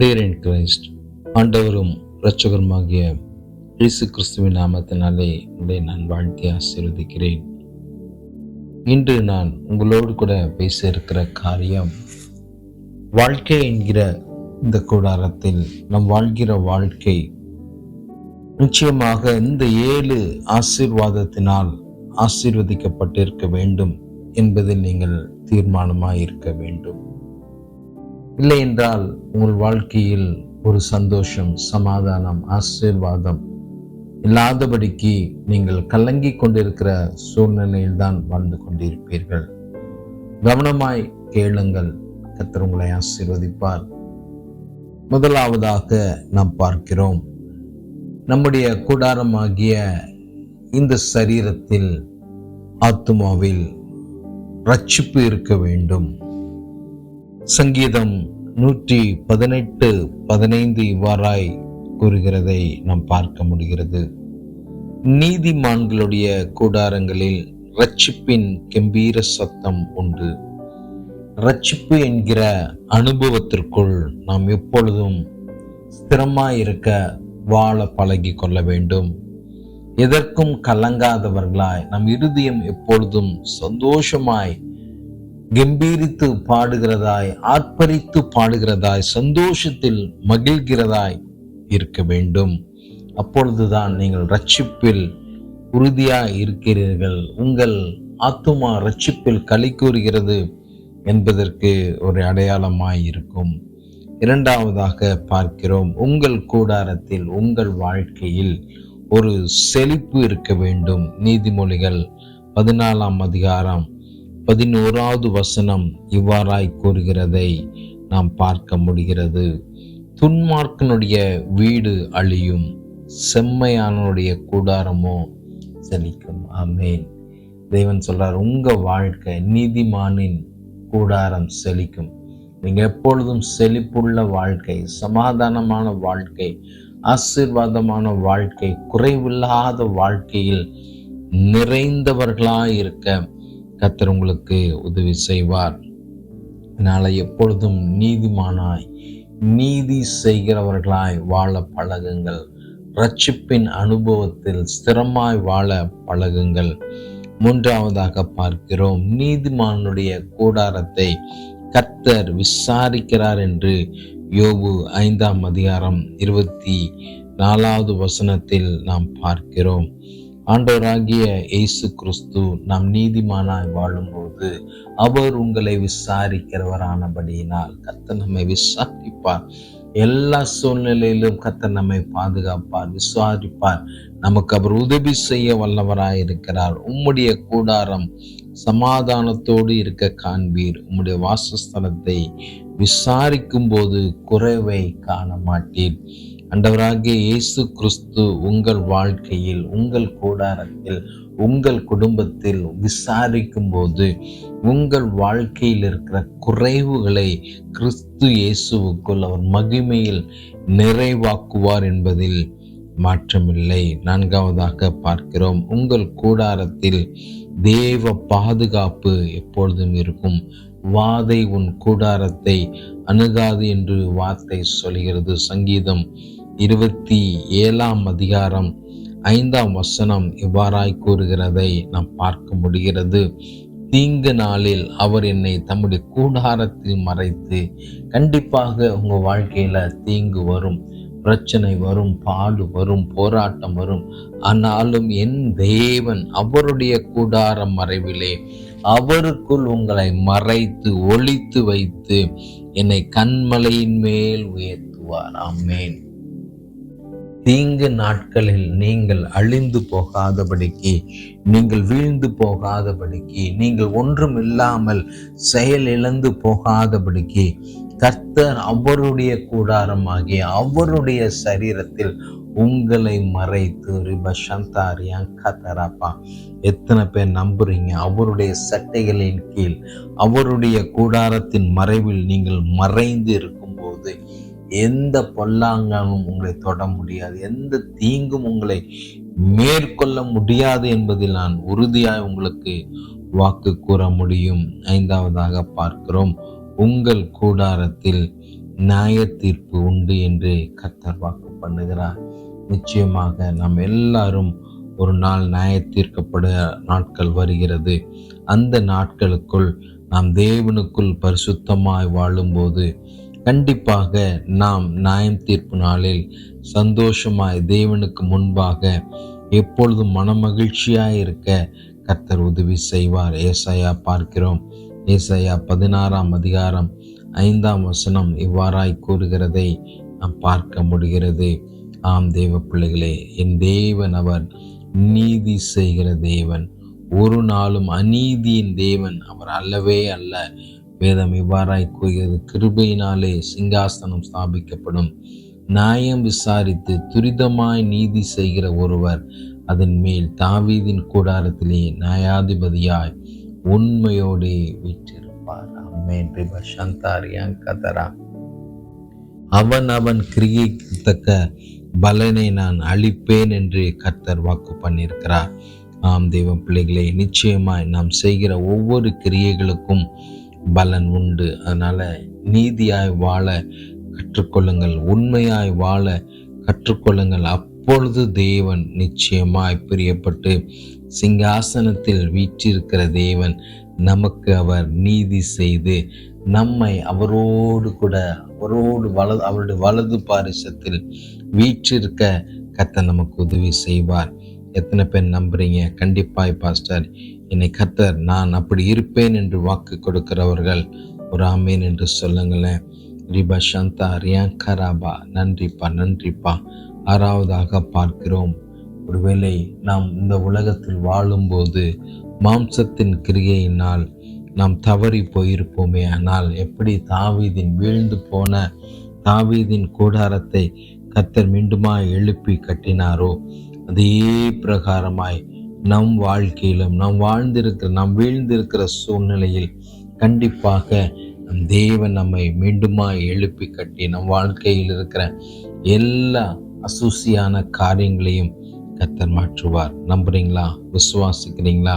Dear in Christ ஆண்டவரும் இரட்சகருமாகிய இயேசு கிறிஸ்துவின் நாமத்தினாலே உங்களை நான் வாழ்த்தி ஆசீர்வதிக்கிறேன். இன்று நான் உங்களோடு கூட பேச இருக்கிற காரியம் வாழ்க்கை என்கிற இந்த கூடாரத்தில் நம் வாழ்கிற வாழ்க்கை. நிச்சயமாக இந்த ஏழு ஆசீர்வாதத்தினால் ஆசீர்வதிக்கப்பட்டிருக்க வேண்டும் என்பதில் நீங்கள் தீர்மானமாக இருக்க வேண்டும். இல்லை என்றால் உங்கள் வாழ்க்கையில் ஒரு சந்தோஷம் சமாதானம் ஆசீர்வாதம் இல்லாதபடிக்கு நீங்கள் கலங்கி கொண்டிருக்கிற சூழ்நிலையில் தான் வாழ்ந்து கொண்டிருப்பீர்கள். கவனமாய் கேளுங்கள். கத்தர் உங்களை ஆசீர்வதிப்பார். முதலாவதாக நாம் பார்க்கிறோம். நம்முடைய கூடாரமாகிய இந்த சரீரத்தில் ஆத்துமாவில் ரட்சிப்பு இருக்க வேண்டும். சங்கீதம் நூற்றி பதினெட்டு பதினைந்து இவ்வாறாய் கூறுகிறதை நாம் பார்க்க முடிகிறது. நீதிமான்களுடைய கூடாரங்களில் ரட்சிப்பின் கம்பீர சத்தம் உண்டு. ரட்சிப்பு என்கிற அனுபவத்திற்குள் நாம் எப்பொழுதும் ஸ்திரமாயிருக்க வாழ பழகி கொள்ள வேண்டும். எதற்கும் கலங்காதவர்களாய் நம் இருதயம் எப்பொழுதும் சந்தோஷமாய் கம்பீரித்து பாடுகிறதாய் ஆர்ப்பரித்து பாடுகிறதாய் சந்தோஷத்தில் மகிழ்கிறதாய் இருக்க வேண்டும். அப்பொழுதுதான் நீங்கள் ரட்சிப்பில் உறுதியாக இருக்கிறீர்கள். உங்கள் ஆத்துமா ரட்சிப்பில் களி கூறுகிறது என்பதற்கு ஒரு அடையாளமாய் இருக்கும். இரண்டாவதாக பார்க்கிறோம் உங்கள் கூடாரத்தில் உங்கள் வாழ்க்கையில் ஒரு செழிப்பு இருக்க வேண்டும். நீதிமொழிகள் பதினாலாம் அதிகாரம் பதினோராவது வசனம் இவ்வாறாய் கூறுகிறதை நாம் பார்க்க முடிகிறது. துன்மார்க்கனுடைய வீடு அழியும் செம்மையானுடைய கூடாரமோ செழிக்கும். ஆமேன். தேவன் சொல்றார் உங்க வாழ்க்கை நீதிமானின் கூடாரம் செழிக்கும். நீங்க எப்பொழுதும் செழிப்புள்ள வாழ்க்கை சமாதானமான வாழ்க்கை ஆசீர்வாதமான வாழ்க்கை குறைவில்லாத வாழ்க்கையில் நிறைந்தவர்களாக இருக்க கத்தர் உங்களுக்கு உதவி செய்வார். அதனால் எப்பொழுதும் நீதிமானாய் நீதி செய்கிறவர்களாய் வாழ பழகுங்கள். ரட்சிப்பின் அனுபவத்தில் ஸ்திரமாய் வாழ பழகுங்கள். மூன்றாவதாக பார்க்கிறோம் நீதிமானுடைய கூடாரத்தை கத்தர் விசாரிக்கிறார் என்று யோபு ஐந்தாம் அதிகாரம் இருபத்தி நாலாவது வசனத்தில் நாம் பார்க்கிறோம். ஆண்டவராகிய இயேசு கிறிஸ்து நாம் நீதிமானாய் வாழும்போது அவர் உங்களை விசாரிக்கிறவரானபடியினால் கர்த்தர் நம்மை விசாரிப்பார். எல்லா சூழ்நிலையிலும் கர்த்தர் நம்மை பாதுகாப்பார் விசாரிப்பார் நமக்கு அவர் உதவி செய்ய வல்லவராய் இருக்கிறார். உம்முடைய கூடாரம் சமாதானத்தோடு இருக்க காண்பீர். உம்முடைய வாசஸ்தலத்தை விசாரிக்கும் போது குறைவை காண மாட்டீர். அண்டவராகிய இயேசு கிறிஸ்து உங்கள் வாழ்க்கையில் உங்கள் கூடாரத்தில் உங்கள் குடும்பத்தில் விசாரிக்கும் போது உங்கள் வாழ்க்கையில் இருக்கிற குறைவுகளை கிறிஸ்து இயேசுவுக்குள் அவர் மகிமையில் நிறைவாக்குவார் என்பதில் மாற்றமில்லை. நான்காவதாக பார்க்கிறோம். உங்கள் கூடாரத்தில் தேவ பாதுகாப்பு எப்பொழுதும் இருக்கும். வாதை உன் கூடாரத்தை அணுகாது என்று வார்த்தை சொல்கிறது. சங்கீதம் இருபத்தி ஏழாம் அதிகாரம் ஐந்தாம் வசனம் இவ்வாறாய் கூறுகிறதை நாம் பார்க்க முடிகிறது. தீங்கு நாளில் அவர் என்னை தம்முடைய கூடாரத்தில் மறைத்து கண்டிப்பாக உங்கள் வாழ்க்கையில் தீங்கு வரும் பிரச்சனை வரும் பாடு வரும் போராட்டம் வரும். ஆனாலும் என் தேவன் அவருடைய கூடாரம் மறைவிலே அவருக்குள் உங்களை மறைத்து ஒழித்து வைத்து என்னை கண்மலையின் மேல் உயர்த்துவார். ஆமேன். தீங்கு நாட்களில் நீங்கள் அழிந்து போகாதபடிக்கு நீங்கள் வீழ்ந்து போகாதபடிக்கு நீங்கள் ஒன்றும் இல்லாமல் செயல் இழந்து போகாதபடிக்கு கர்த்தர் அவருடைய கூடாரமாகிய அவருடைய சரீரத்தில் உங்களை மறைத்து ரிபஷந்தாரியா கத்தராப்பா. எத்தனை பேர் நம்புறீங்க? அவருடைய சட்டைகளின் கீழ் அவருடைய கூடாரத்தின் மறைவில் நீங்கள் மறைந்து இருக்கும்போது எந்த பொல்லாங்காலும் உங்களை தொட முடியாது. எந்த தீங்கும் உங்களை மேற்கொள்ள முடியாது என்பதில் நான் உறுதியாய் உங்களுக்கு வாக்கு கூற முடியும். ஐந்தாவதாக பார்க்கிறோம். உங்கள் கூடாரத்தில் நியாய தீர்ப்பு உண்டு என்று கர்த்தர் வாக்கு பண்ணுகிறார். நிச்சயமாக நாம் எல்லாரும் ஒரு நாள் நியாய தீர்க்கப்பட நாட்கள் வருகிறது. அந்த நாட்களுக்குள் நாம் தேவனுக்குள் பரிசுத்தமாய் வாழும்போது கண்டிப்பாக நாம் நியாயம் தீர்ப்பு நாளில் சந்தோஷமாய் தேவனுக்கு முன்பாக எப்பொழுதும் மனமகிழ்ச்சியாய் இருக்க கர்த்தர் உதவி செய்வார். ஏசாயா பார்க்கிறோம். ஏசாயா பதினாறாம் அதிகாரம் ஐந்தாம் வசனம் இவ்வாறாய் கூறுகிறதை நாம் பார்க்க முடிகிறது. ஆம் தேவ பிள்ளைகளே என் தேவன் அவர் நீதி செய்கிற தேவன். ஒரு நாளும் அநீதியின் தேவன் அவர் அல்லவே அல்ல. வேதம் இவ்வாறாய் கூறுகிறது கிருபையினாலே சிங்காசனம் ஸ்தாபிக்கப்படும். நியாயம் விசாரித்து துரிதமாய் நீதி செய்கிற ஒருவர் அதன் மேல் தாவீதின் கூடாரத்திலே நியாயாதிபதியாய் உண்மையோடே வீற்றிருப்பார். அம்மேன் கதரா. அவன் அவன் கிரியைக்கு தக்க பலனை நான் அளிப்பேன் என்று கர்த்தர் வாக்கு பண்ணியிருக்கிறார். ஆம் தெய்வம் பிள்ளைகளே நிச்சயமாய் நாம் செய்கிற ஒவ்வொரு கிரியைகளுக்கும் பலன் உண்டு. அதனால நீதியாய் வாழ கற்றுக்கொள்ளுங்கள். உண்மையாய் வாழ கற்றுக்கொள்ளுங்கள். அப்பொழுது தேவன் நிச்சயமாய் பிரியப்பட்டு சிங்காசனத்தில் வீற்றிருக்கிற தேவன் நமக்கு அவர் நீதி செய்து நம்மை அவரோடு கூட அவரோடு வலது அவருடைய வலது பாரிசத்தில் வீற்றிருக்க கத்த நமக்கு உதவி செய்வார். எத்தனை பேர் நம்புறீங்க? கண்டிப்பாய் பாஸ்டர். என்னை கத்தர் நான் அப்படி இருப்பேன் என்று வாக்கு கொடுக்கிறவர்கள். ஒரு ஆமேன் என்று சொல்லுங்களேன். ரிபா சந்தா ரியாங்கராபா நன்றிப்பா நன்றிப்பா. ஆறாவதாக பார்க்கிறோம். ஒருவேளை நாம் இந்த உலகத்தில் வாழும்போது மாம்சத்தின் கிரியையினால் நாம் தவறி போயிருப்போமே ஆனால் எப்படி தாவீதின் வீழ்ந்து போன தாவீதின் கூடாரத்தை கத்தர் மீண்டுமாய் எழுப்பி கட்டினாரோ அதே பிரகாரமாய் நம் வாழ்க்கையிலும் நாம் வாழ்ந்திருக்கிற நாம் வீழ்ந்திருக்கிற சூழ்நிலையில் கண்டிப்பாக நம் தேவன் நம்மை மீண்டுமாய் எழுப்பி கட்டி நம் வாழ்க்கையில் இருக்கிற எல்லா அசூசியான காரியங்களையும் கத்தர் மாற்றுவார். நம்புறீங்களா? விசுவாசிக்கிறீங்களா?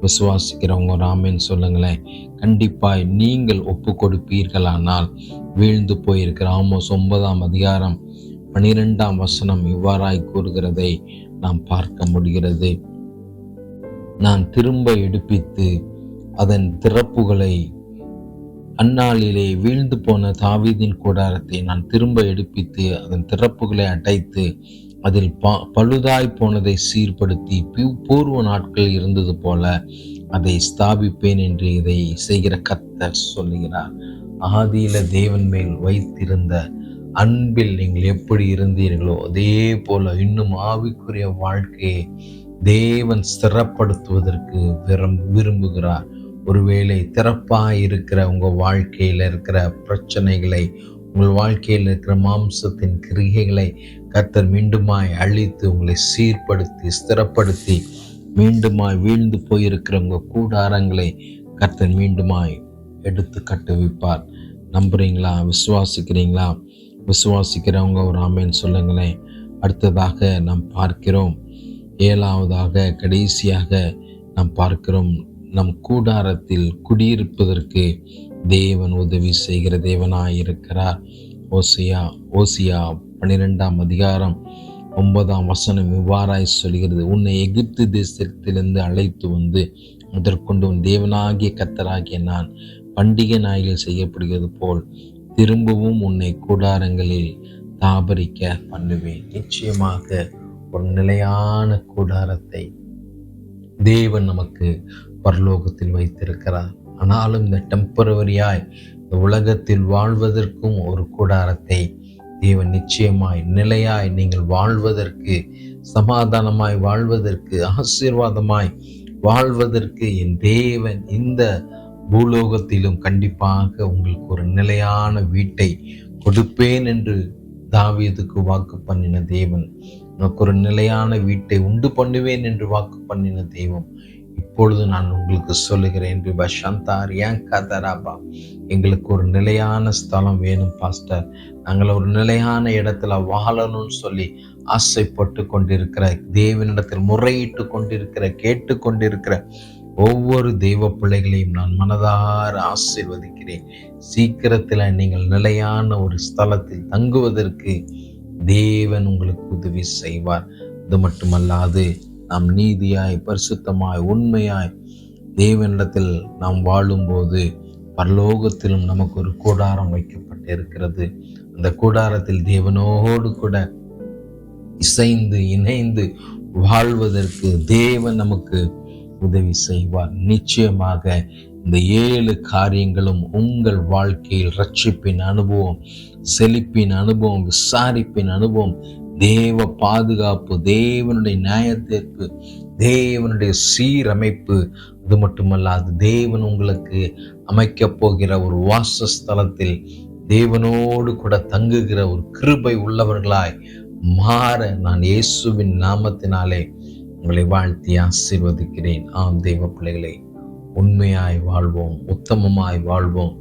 விசுவாசிக்கிறவங்க ராமேன்னு சொல்லுங்களேன். கண்டிப்பாய் நீங்கள் ஒப்பு கொடுப்பீர்களானால் வீழ்ந்து போயிருக்கிற ஆமோஸ் ஒன்பதாம் அதிகாரம் பனிரெண்டாம் வசனம் இவ்வாறாய் கூறுகிறதை நாம் பார்க்க முடிகிறது. நான் திரும்ப எடுப்பித்து அதன் திறப்புகளை அந்நாளிலே வீழ்ந்து போன தாவீதின் கூடாரத்தை நான் திரும்ப எடுப்பித்து அதன் திறப்புகளை அடைத்து அதில் ப பழுதாய் போனதை சீர்படுத்தி பூர்வ நாட்கள் இருந்தது போல அதை ஸ்தாபிப்பேன் என்று இதை செய்கிற கத்தர் சொல்லுகிறார். ஆதியில தேவன் மேல் வைத்திருந்த அன்பில் நீங்கள் எப்படி இருந்தீர்களோ அதே போல இன்னும் ஆவிக்குரிய வாழ்க்கையை தேவன் ஸ்திரப்படுத்துவதற்கு விரும் விரும்புகிறார். ஒருவேளை திறப்பாக இருக்கிற உங்கள் வாழ்க்கையில் இருக்கிற பிரச்சனைகளை உங்கள் வாழ்க்கையில் இருக்கிற மாம்சத்தின் கிரிகைகளை கர்த்தர் மீண்டுமாய் அழித்து உங்களை சீர்படுத்தி ஸ்திரப்படுத்தி மீண்டுமாய் வீழ்ந்து போயிருக்கிற உங்கள் கூடாரங்களை கர்த்தர் மீண்டுமாய் எடுத்து கட்டுவிப்பார். நம்புறீங்களா? விசுவாசிக்கிறீங்களா? விசுவாசிக்கிறவங்க ஒரு ஆமேன்னு சொல்லுங்களேன். அடுத்ததாக நாம் பார்க்கிறோம். ஏழாவதாக கடைசியாக நாம் பார்க்கிறோம் நம் கூடாரத்தில் குடியிருப்பதற்கு தேவன் உதவி செய்கிற தேவனாய் இருக்கிறார் ஓசியா ஓசியா பன்னிரெண்டாம் அதிகாரம் ஒன்பதாம் வசனம் இவ்வாறாய் சொல்கிறது உன்னை எகிப்து தேசத்திலிருந்து அழைத்து வந்து முதற்கொண்டு உன் தேவனாகிய கத்தராகிய நான் பண்டிகை நாய்கள் செய்யப்படுகிறது போல் திரும்பவும் உன்னை கூடாரங்களில் தாபரிக்க பண்ணுவேன். நிச்சயமாக ஒரு நிலையான கூடாரத்தை தேவன் நமக்கு பரலோகத்தில் வைத்திருக்கிறார். ஆனாலும் இந்த டெம்பரவரியாய் இந்த உலகத்தில் வாழ்வதற்கும் ஒரு கூடாரத்தை தேவன் நிச்சயமாய் நிலையாய் நீங்கள் வாழ்வதற்கு சமாதானமாய் வாழ்வதற்கு ஆசீர்வாதமாய் வாழ்வதற்கு என் தேவன் இந்த பூலோகத்திலும் கண்டிப்பாக உங்களுக்கு ஒரு நிலையான வீட்டை கொடுப்பேன் என்று தாவியதுக்கு வாக்கு பண்ணின தேவன். உனக்கு ஒரு நிலையான வீட்டை உண்டு பண்ணுவேன் என்று வாக்கு பண்ணின தெய்வம் இப்பொழுது நான் உங்களுக்கு சொல்லுகிறேன் பஷந்தார் ஏன் கதராபா? எங்களுக்கு ஒரு நிலையான ஸ்தலம் வேணும் பாஸ்டர். நாங்கள் ஒரு நிலையான இடத்துல வாழணும்னு சொல்லி ஆசைப்பட்டு கொண்டிருக்கிற தேவனிடத்தில் முறையிட்டு கொண்டிருக்கிற கேட்டு கொண்டிருக்கிற ஒவ்வொரு தெய்வ பிள்ளைகளையும் நான் மனதார ஆசிர்வதிக்கிறேன். சீக்கிரத்தில் நீங்கள் நிலையான ஒரு ஸ்தலத்தில் தங்குவதற்கு தேவன் உங்களுக்கு உதவி செய்வார். அது மட்டுமல்லாது நாம் நீதியாய் பரிசுத்தமாய் உண்மையாய் தேவனிடத்தில் நாம் வாழும்போது பரலோகத்திலும் நமக்கு ஒரு கூடாரம் வைக்கப்பட்டிருக்கிறது. அந்த கூடாரத்தில் தேவனோடு கூட இசைந்து இணைந்து வாழ்வதற்கு தேவன் நமக்கு உதவி செய்வார். நிச்சயமாக இந்த ஏழு காரியங்களும் உங்கள் வாழ்க்கையில் ரட்சிப்பின் அனுபவம் செழிப்பின் அனுபவம் விசாரிப்பின் அனுபவம். தேவ பாதுகாப்பு தேவனுடைய நியாயத்தீர்ப்பு தேவனுடைய சீரமைப்பு. அது மட்டுமல்லாது தேவன் உங்களுக்கு அமைக்கப் போகிற ஒரு வாசஸ்தலத்தில் தேவனோடு கூட தங்குகிற ஒரு கிருபை உள்ளவர்களாய் மாற நான் இயேசுவின் நாமத்தினாலே உங்களை வாழ்த்தி ஆசீர்வதிக்கிறேன். ஆம் தெய்வ பிள்ளைகளை. உண்மையாய் வாழ்வோம் உத்தமமாய் வாழ்வோம்.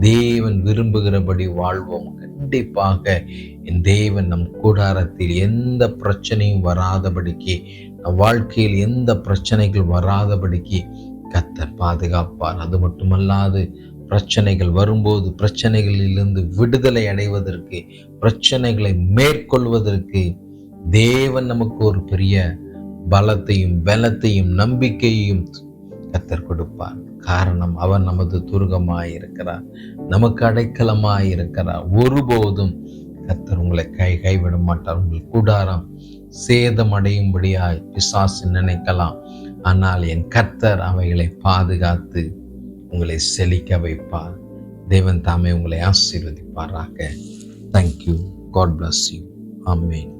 தேவன் விரும்புகிறபடி வாழ்வோம். கண்டிப்பாக என் தேவன் நம் கூடாரத்தில் எந்த பிரச்சனையும் வராதபடிக்கு நம் வாழ்க்கையில் எந்த பிரச்சனைகள் வராதபடிக்கு கத்தர் பாதுகாப்பார். அது மட்டுமல்லாது பிரச்சனைகள் வரும்போது பிரச்சனைகளிலிருந்து விடுதலை அடைவதற்கு பிரச்சனைகளை மேற்கொள்வதற்கு தேவன் நமக்கு ஒரு பெரிய பலத்தையும் பலத்தையும் நம்பிக்கையையும் கத்தர் கொடுப்பார். காரணம் அவர் நமது துருகமாயிருக்கிறார். நமக்கு அடைக்கலமாயிருக்கிறார். ஒருபோதும் கத்தர் உங்களை கை கைவிட மாட்டார். உங்கள் கூடாரம் சேதம் அடையும்படியாய் பிசாசு நினைக்கலாம். ஆனால் என் கர்த்தர் அவைகளை பாதுகாத்து உங்களை செழிக்க வைப்பார். தேவன் தாமே உங்களை ஆசீர்வதிப்பாராக. Thank you God bless you amen